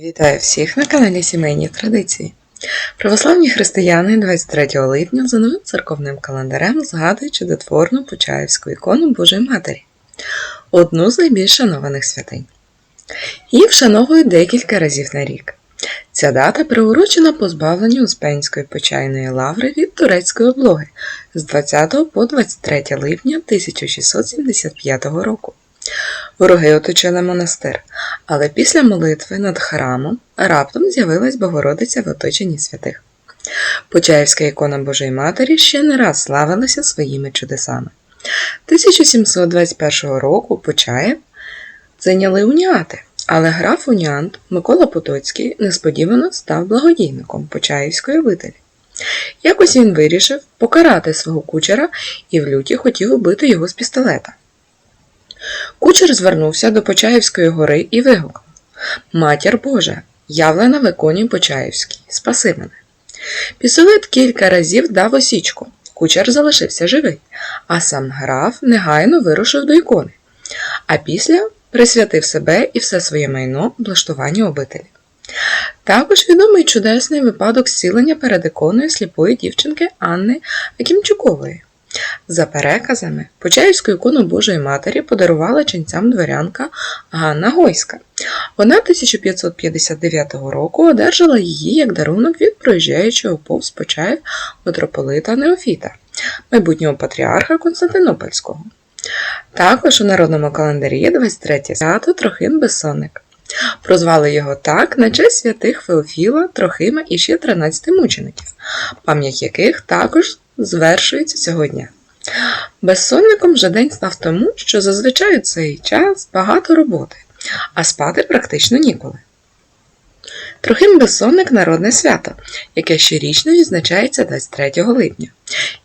Вітаю всіх на каналі Сімейні Традиції. Православні християни 23 липня за новим церковним календарем згадують чудотворну Почаївську ікону Божої Матері, одну з найбільш шанованих святинь. Її вшановують декілька разів на рік. Ця дата приурочена позбавленню Успенської почайної лаври від турецької облоги з 20 по 23 липня 1675 року. Вороги оточили монастир, але після молитви над храмом раптом з'явилась Богородиця в оточенні святих. Почаївська ікона Божої Матері ще не раз славилася своїми чудесами. 1721 року Почаїв зайняли уніати, але граф Уніант Микола Потоцький несподівано став благодійником Почаївської обителі. Якось він вирішив покарати свого кучера і в люті хотів убити його з пістолета. Кучер звернувся до Почаївської гори і вигукнув Матір Божа, явлена в іконі Почаївській, спаси мене. Пістолет кілька разів дав осічку. Кучер залишився живий, а сам граф негайно вирушив до ікони, а після присвятив себе і все своє майно облаштуванню обителі. Також відомий чудесний випадок зцілення перед іконою сліпої дівчинки Анни Акімчукової. За переказами, Почаївську ікону Божої Матері подарувала ченцям дворянка Ганна Гойська. Вона 1559 року одержала її як дарунок від проїжджаючого повз Почаїв митрополита Неофіта, майбутнього патріарха Константинопольського. Також у народному календарі 23 свято Трохим Безсонник. Прозвали його так на честь святих Феофіла, Трохима і ще 13 мучеників, пам'ять яких також звершується цього дня. Безсонником же день став тому, що зазвичай у цей час багато роботи, а спати практично ніколи. Трохим безсонник народне свято, яке щорічно відзначається 23 липня.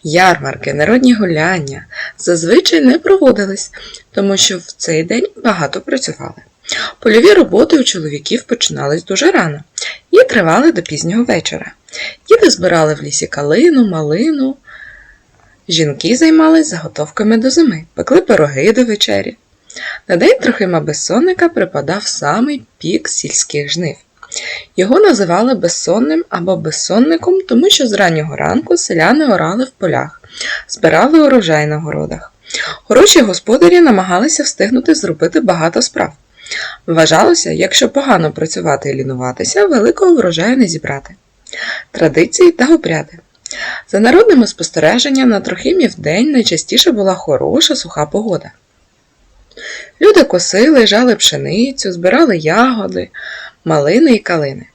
Ярмарки, народні гуляння зазвичай не проводились, тому що в цей день багато працювали. Польові роботи у чоловіків починались дуже рано і тривали до пізнього вечора. Діти збирали в лісі калину, малину. Жінки займались заготовками до зими, пекли пироги до вечері. На день Трохима Безсонника припадав самий пік сільських жнив. Його називали безсонним або безсонником, тому що з раннього ранку селяни орали в полях, збирали урожай на городах. Хороші господарі намагалися встигнути зробити багато справ. Вважалося, якщо погано працювати і лінуватися, великого врожаю не зібрати. Традиції та обряди. За народними спостереженням на Трохимів день найчастіше була хороша суха погода. Люди косили, жали пшеницю, збирали ягоди, малини і калини.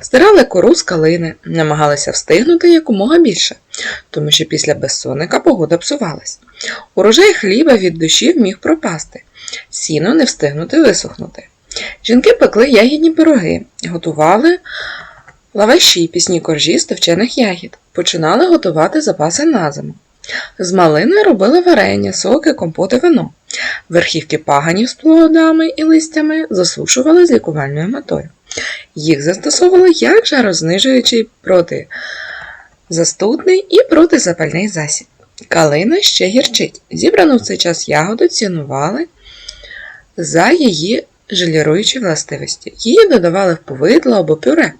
Стирали кору з калини, намагалися встигнути якомога більше, тому що після безсонника погода псувалась. Урожай хліба від душів міг пропасти, сіно не встигнути висохнути. Жінки пекли ягідні пироги, готували лаваші, пісні коржі з товчених ягід, починали готувати запаси на зиму. З малини робили варення, соки, компоти, вино. Верхівки паганів з плодами і листями засушували з лікувальною метою. Їх застосовували як жарознижуючий проти застудний і протизапальний засіб. Калина ще гірчить. Зібрану в цей час ягоду цінували за її желіруючі властивості. Її додавали в повидло або пюре,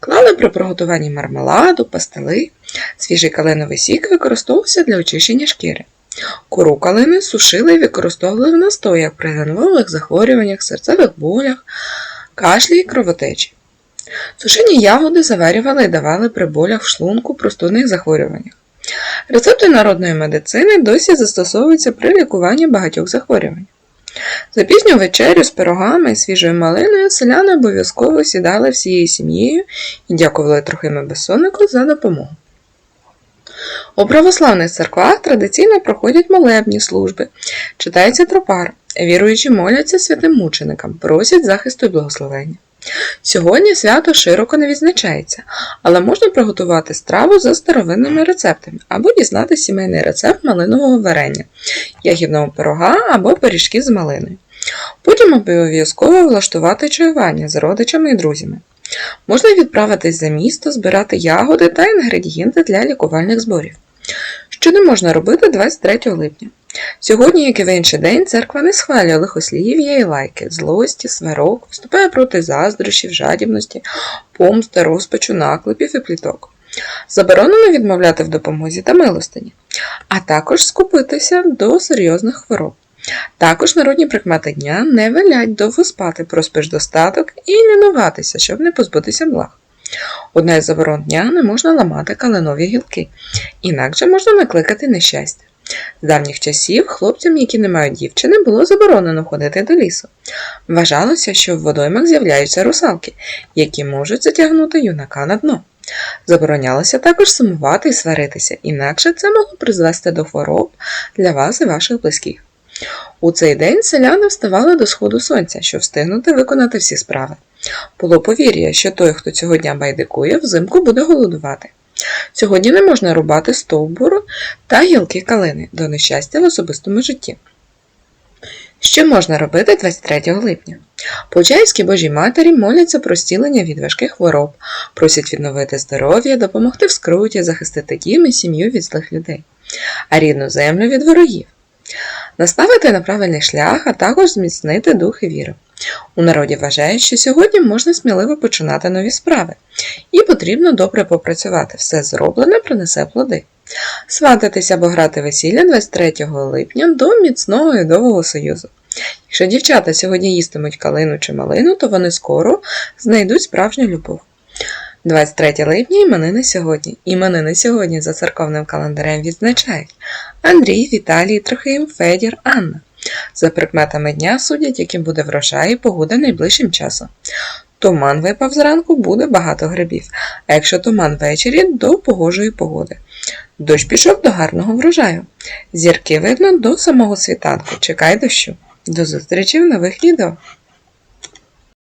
клали при приготуванні мармеладу, пастили. Свіжий калиновий сік використовувався для очищення шкіри. Кору калини сушили і використовували в настоях при генлових захворюваннях, серцевих болях, кашлі і кровотечі. Сушені ягоди заварювали і давали при болях в шлунку простудних захворюваннях. Рецепти народної медицини досі застосовуються при лікуванні багатьох захворювань. За пізню вечерю з пирогами і свіжою малиною селяни обов'язково сідали всією сім'єю і дякували Трохиму Безсоннику за допомогу. У православних церквах традиційно проходять молебні служби, читається тропар, віруючі моляться святим мученикам, просять захисту і благословення. Сьогодні свято широко не відзначається, але можна приготувати страву за старовинними рецептами або дізнати сімейний рецепт малинового варення, ягідного пирога або пиріжки з малиною. Потім обов'язково влаштувати чаювання з родичами і друзями. Можна відправитись за місто, збирати ягоди та інгредієнти для лікувальних зборів. Що не можна робити 23 липня? Сьогодні, як і в інший день, церква не схвалює лихослів'я і лайки, злості, сварок, вступає проти заздрощів, жадібності, помсти, розпачу, наклепів і пліток. Заборонено відмовляти в допомозі та милостині, а також скупитися до серйозних хвороб. Також народні прикмети дня не велять довго спати, проспиш достаток і лінуватися, щоб не позбутися благ. Одна із заборон дня не можна ламати калинові гілки, інакше можна накликати нещастя. З давніх часів хлопцям, які не мають дівчини, було заборонено ходити до лісу. Вважалося, що в водоймах з'являються русалки, які можуть затягнути юнака на дно. Заборонялося також сумувати і сваритися, інакше це могло призвести до хвороб для вас і ваших близьких. У цей день селяни вставали до сходу сонця, щоб встигнути виконати всі справи. Було повір'я, що той, хто цього дня байдикує, взимку буде голодувати. Сьогодні не можна рубати стовбуру та гілки калини до нещастя в особистому житті. Що можна робити 23 липня? Почаївські Божій Матері моляться про зцілення від важких хвороб, просять відновити здоров'я, допомогти в скруті, захистити дім і сім'ю від злих людей, а рідну землю від ворогів, наставити на правильний шлях, а також зміцнити дух і віру. У народі вважають, що сьогодні можна сміливо починати нові справи, і потрібно добре попрацювати. Все зроблене принесе плоди. Свататися або грати весілля 23 липня до міцного і союзу. Якщо дівчата сьогодні їстимуть калину чи малину, то вони скоро знайдуть справжню любов. 23 липня іменини сьогодні. Іменини сьогодні за церковним календарем відзначають Андрій, Віталій, Трохим, Федір, Анна. За прикметами дня судять, яким буде врожай і погода найближчим часом. Туман випав зранку, буде багато грибів, а якщо туман ввечері, до погожої погоди. Дощ пішов до гарного врожаю. Зірки видно до самого світанку. Чекай дощу. До зустрічі в нових відео!